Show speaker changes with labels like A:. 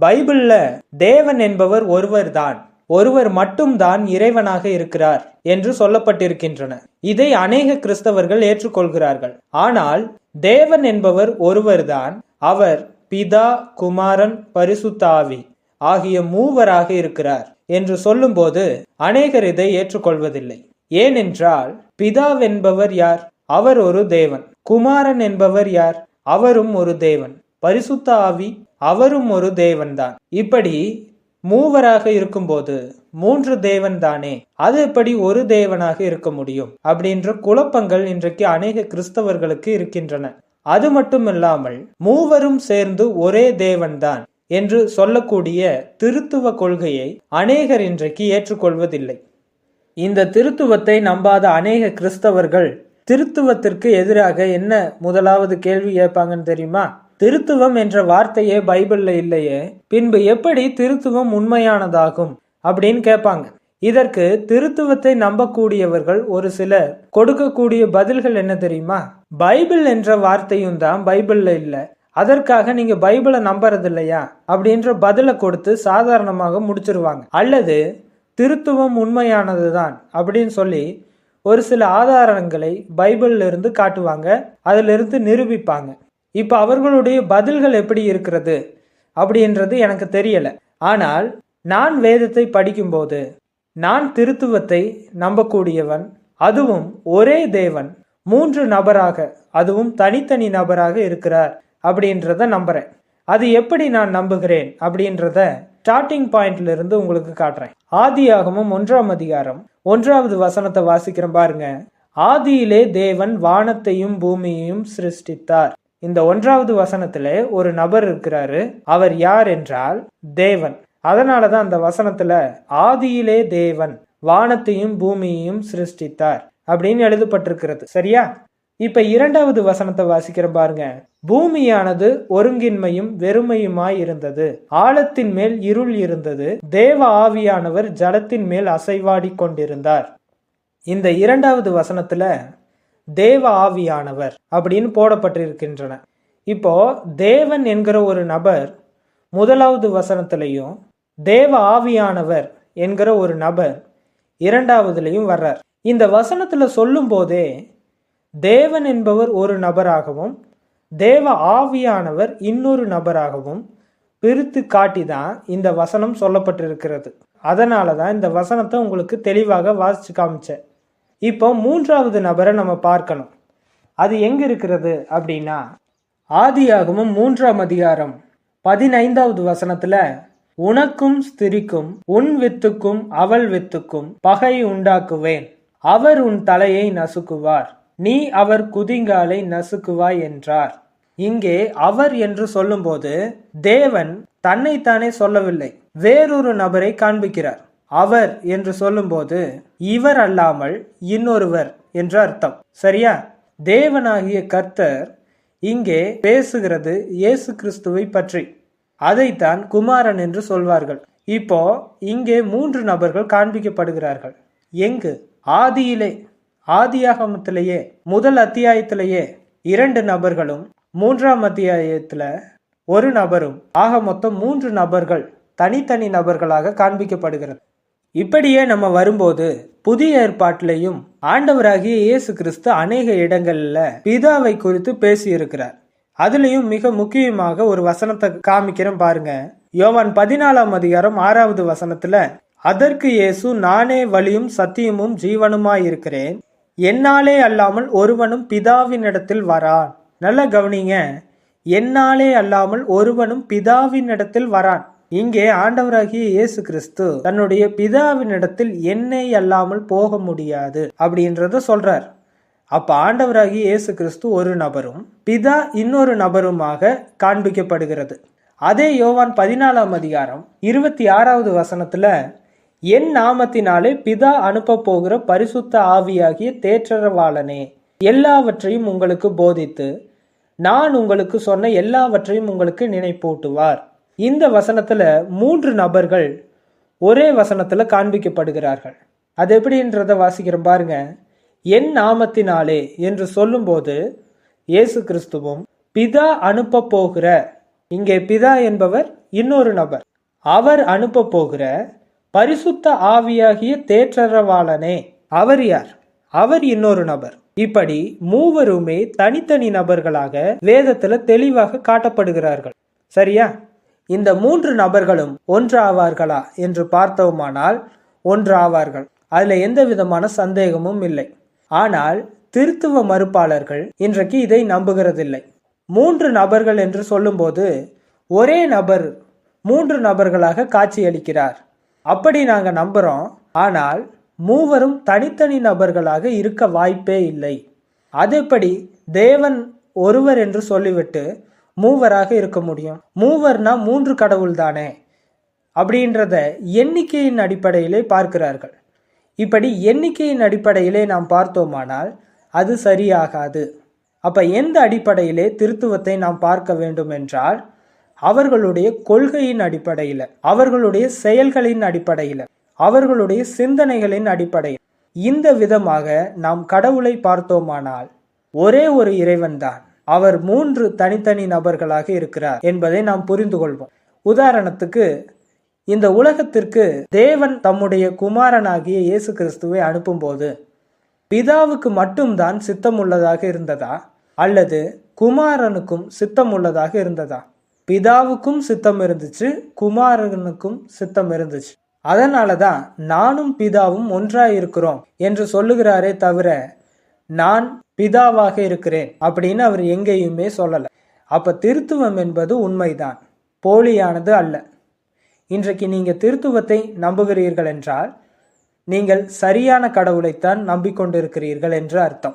A: பைபிள்ல தேவன் என்பவர் ஒருவர்தான் ஒருவர் மட்டும்தான் இறைவனாக இருக்கிறார் என்று சொல்லப்பட்டிருக்கின்றன. இதை அநேக கிறிஸ்தவர்கள் ஏற்றுக்கொள்கிறார்கள். ஆனால் தேவன் என்பவர் ஒருவர்தான் அவர் பிதா குமாரன் பரிசுத்தாவி ஆகிய மூவராக இருக்கிறார் என்று சொல்லும்போது அநேகர் இதை ஏற்றுக்கொள்வதில்லை. ஏனென்றால் பிதாவென்பவர் யார்? அவர் ஒரு தேவன். குமாரன் என்பவர் யார்? அவரும் ஒரு தேவன். பரிசுத்த ஆவி அவரும் ஒரு தேவன்தான். இப்படி மூவராக இருக்கும்போது மூன்று தேவன் தானே அது எப்படி ஒரு தேவனாக இருக்க முடியும்? அப்படின்ற குழப்பங்கள் இன்றைக்கு அநேக கிறிஸ்தவர்களுக்கு இருக்கின்றன. அது மட்டுமில்லாமல் மூவரும் சேர்ந்து ஒரே தேவன்தான் என்று சொல்லக்கூடிய திருத்துவ கொள்கையை அநேகர் இன்றைக்கு ஏற்றுக்கொள்வதில்லை. இந்த திருத்துவத்தை நம்பாத அநேக கிறிஸ்தவர்கள் திருத்துவத்திற்கு எதிராக என்ன முதலாவது கேள்வி கேட்பாங்கன்னு தெரியுமா? திருத்துவம் என்ற வார்த்தையே பைபிளில் இல்லையே? பின்பு எப்படி திருத்துவம் உண்மையானதாகும்? அப்படின்னு கேட்பாங்க. இதற்கு திருத்துவத்தை நம்பக்கூடியவர்கள் ஒரு சிலர். கொடுக்கக்கூடிய பதில்கள் என்ன தெரியுமா? பைபிள் என்ற வார்த்தையும் தான் பைபிளில் இல்லை. அதற்காக நீங்க பைபிளை நம்புறது இல்லையா அப்படின்ற பதிலை கொடுத்து சாதாரணமாக முடிச்சிருவாங்க. அல்லது திருத்துவம் உண்மையானது தான் அப்படின்னு சொல்லி ஒரு சில ஆதாரங்களை பைபிள்ல இருந்து காட்டுவாங்க. அதிலிருந்து நிரூபிப்பாங்க. இப்போ அவர்களுடைய பதில்கள் எப்படி இருக்கிறது? அப்படின்றது எனக்கு தெரியலை. ஆனால் நான் வேதத்தை படிக்கும்போது நான் திருத்துவத்தை நம்பக்கூடியவன் அதுவும் ஒரே தேவன். மூன்று நபராக அதுவும் தனித்தனி நபராக இருக்கிறார் அப்படின்றத நம்புறேன். அது எப்படி நான் நம்புகிறேன் அப்படின்றத ஸ்டார்டிங் பாயிண்ட்ல இருந்து உங்களுக்கு காட்டுறேன். ஆதியாகமும் ஒன்றாம் அதிகாரம் ஒன்றாவது வசனத்தை வாசிக்கிறேன் பாருங்க. ஆதியிலே தேவன் வானத்தையும் பூமியையும் சிருஷ்டித்தார். இந்த ஒன்றாவது வசனத்துல ஒரு நபர் இருக்கிறாரு. அவர் யார் என்றால் தேவன். அதனாலதான் அந்த வசனத்துல ஆதியிலே தேவன் வானத்தையும் பூமியையும் சிருஷ்டித்தார் அப்படின்னு எழுதப்பட்டிருக்கிறது. சரியா? இப்ப இரண்டாவது வசனத்தை வாசிக்கிற பாருங்க. பூமியானது ஒருங்கின்மையும் வெறுமையுமாய் இருந்தது. ஆழத்தின் மேல் இருள் இருந்தது. தேவ ஆவியானவர் ஜலத்தின் மேல் அசைவாடி கொண்டிருந்தார். இந்த இரண்டாவது வசனத்துல தேவ ஆவியானவர் அப்படின்னு போடப்பட்டிருக்கின்றன. இப்போ தேவன் என்கிற ஒரு நபர் முதலாவது வசனத்திலையும் தேவ ஆவியானவர் என்கிற ஒரு நபர் இரண்டாவதுலையும் வர்றார். இந்த வசனத்தில் சொல்லும் போதே தேவன் என்பவர் ஒரு நபராகவும் தேவ ஆவியானவர் இன்னொரு நபராகவும் பிரித்து காட்டி தான் இந்த வசனம் சொல்லப்பட்டிருக்கிறது. அதனால தான் இந்த வசனத்தை உங்களுக்கு தெளிவாக வாசிச்சு காமிச்சேன். இப்போ மூன்றாவது நபரை நம்ம பார்க்கணும். அது எங்க இருக்கிறது அப்படின்னா ஆதியாகமும் மூன்றாம் அதிகாரம் பதினைந்தாவது வசனத்துல உனக்கும் ஸ்திரிக்கும் உன் வித்துக்கும் அவள் வித்துக்கும் பகை உண்டாக்குவேன். அவர் உன் தலையை நசுக்குவார். நீ அவர் குதிங்காலை நசுக்குவாய் என்றார். இங்கே அவர் என்று சொல்லும்போது தேவன் தன்னைத்தானே சொல்லவில்லை. வேறொரு நபரை காண்பிக்கிறார். அவர் என்று சொல்லும்போது இவர் அல்லாமல் இன்னொருவர் என்று அர்த்தம். சரியா? தேவனாகிய கர்த்தர் இங்கே பேசுகிறது இயேசு கிறிஸ்துவை பற்றி. அதைத்தான் குமாரன் என்று சொல்வார்கள். இப்போ இங்கே மூன்று நபர்கள் காண்பிக்கப்படுகிறார்கள். எங்கு? ஆதியிலே. ஆதியாகமத்திலேயே. முதல் அத்தியாயத்திலேயே. இரண்டு நபர்களும் மூன்றாம் அத்தியாயத்துல ஒரு நபரும் ஆக மொத்தம் மூன்று நபர்கள் தனித்தனி நபர்களாக காண்பிக்கப்படுகிறது. இப்படியே நம்ம வரும்போது புதிய ஏற்பாட்டிலையும் ஆண்டவராகிய இயேசு கிறிஸ்து அநேக இடங்கள்ல பிதாவை குறித்து பேசியிருக்கிறார். அதுலயும் மிக முக்கியமாக ஒரு வசனத்தை காமிக்கிறேன் பாருங்க. யோவான் பதினாலாம் அதிகாரம் ஆறாவது வசனத்துல அதற்கு இயேசு நானே வழியும் சத்தியமும் ஜீவனுமாயிருக்கிறேன் என்னாலே அல்லாமல் ஒருவனும் பிதாவினிடத்தில் வரான். நல்லா கவனிங்க. என்னாலே அல்லாமல் ஒருவனும் பிதாவினிடத்தில் வரான். இங்கே ஆண்டவராகிய இயேசு கிறிஸ்து தன்னுடைய பிதாவினிடத்தில் என்னை அல்லாமல் போக முடியாது அப்படின்றத சொல்றார். அப்ப ஆண்டவராகிய இயேசு கிறிஸ்து ஒரு நபரும் பிதா இன்னொரு நபருமாக காண்பிக்கப்படுகிறது. அதே யோவான் பதினாலாம் அதிகாரம் இருபத்தி ஆறாவது வசனத்துல என் நாமத்தினாலே பிதா அனுப்ப போகிற பரிசுத்த ஆவியாகிய தேற்றரவாளனே எல்லாவற்றையும் உங்களுக்கு போதித்து நான் உங்களுக்கு சொன்ன எல்லாவற்றையும் உங்களுக்கு நினைப்பூட்டுவார். இந்த வசனத்தில் மூன்று நபர்கள் ஒரே வசனத்தில் காண்பிக்கப்படுகிறார்கள். அது எப்படின்றத வாசிக்கிறோம் பாருங்க. என் நாமத்தினாலே என்று சொல்லும்போது இயேசு கிறிஸ்துவும் பிதா அனுப்ப போகிற இங்கே பிதா என்பவர் இன்னொரு நபர். அவர் அனுப்ப போகிற பரிசுத்த ஆவியாகிய தேற்றரவாளனே அவர் யார்? அவர் இன்னொரு நபர். இப்படி மூவருமே தனித்தனி நபர்களாக வேதத்துல தெளிவாக காட்டப்படுகிறார்கள். சரியா? இந்த மூன்று நபர்களும் ஒன்று ஆவார்களா என்று பார்த்தோமானால் ஒன்று ஆவார்கள் அதுல எந்த விதமான சந்தேகமும் இல்லை. ஆனால் திருத்துவ மறுப்பாளர்கள் இன்றைக்கு இதை நம்புகிறதில்லை. மூன்று நபர்கள் என்று சொல்லும்போது ஒரே நபர் மூன்று நபர்களாக காட்சியளிக்கிறார். அப்படி நாங்கள் நம்புகிறோம் ஆனால் மூவரும் தனித்தனி நபர்களாக இருக்க வாய்ப்பே இல்லை. அதேபடி தேவன் ஒருவர் என்று சொல்லிவிட்டு மூவராக இருக்க முடியும். மூவர்னா மூன்று கடவுள் தானே? அப்படின்றத எண்ணிக்கையின் அடிப்படையிலே பார்க்கிறார்கள். இப்படி எண்ணிக்கையின் அடிப்படையிலே நாம் பார்த்தோமானால் அது சரியாகாது. அப்ப எந்த அடிப்படையிலே திருத்துவத்தை நாம் பார்க்க வேண்டும் என்றால் அவர்களுடைய கொள்கையின் அடிப்படையில் அவர்களுடைய செயல்களின் அடிப்படையில் அவர்களுடைய சிந்தனைகளின் அடிப்படையில் இந்த விதமாக நாம் கடவுளை பார்த்தோமானால் ஒரே ஒரு இறைவன்தான். அவர் மூன்று தனித்தனி நபர்களாக இருக்கிறார் என்பதை நாம் புரிந்து கொள்வோம். உதாரணத்துக்கு இந்த உலகத்திற்கு தேவன் தம்முடைய குமாரனாகிய இயேசு கிறிஸ்துவை அனுப்பும்போது பிதாவுக்கு மட்டும்தான் சித்தம் உள்ளதாக இருந்ததா? அல்லது குமாரனுக்கும் சித்தம் உள்ளதாக இருந்ததா? பிதாவுக்கும் சித்தம் இருந்துச்சு குமாரனுக்கும் சித்தம் இருந்துச்சு. அதனால தான் நானும் பிதாவும் ஒன்றாய் இருக்கிறோம் என்று சொல்லுகிறாரே தவிர நான் பிதாவாக இருக்கிறேன் அப்படின்னு அவர் எங்கேயுமே சொல்லல. அப்ப திருத்துவம் என்பது உண்மைதான். போலியானது அல்ல. இன்றைக்கு நீங்க திருத்துவத்தை நம்புகிறீர்கள் என்றால் நீங்கள் சரியான கடவுளைத்தான் நம்பிக்கொண்டிருக்கிறீர்கள் என்று அர்த்தம்.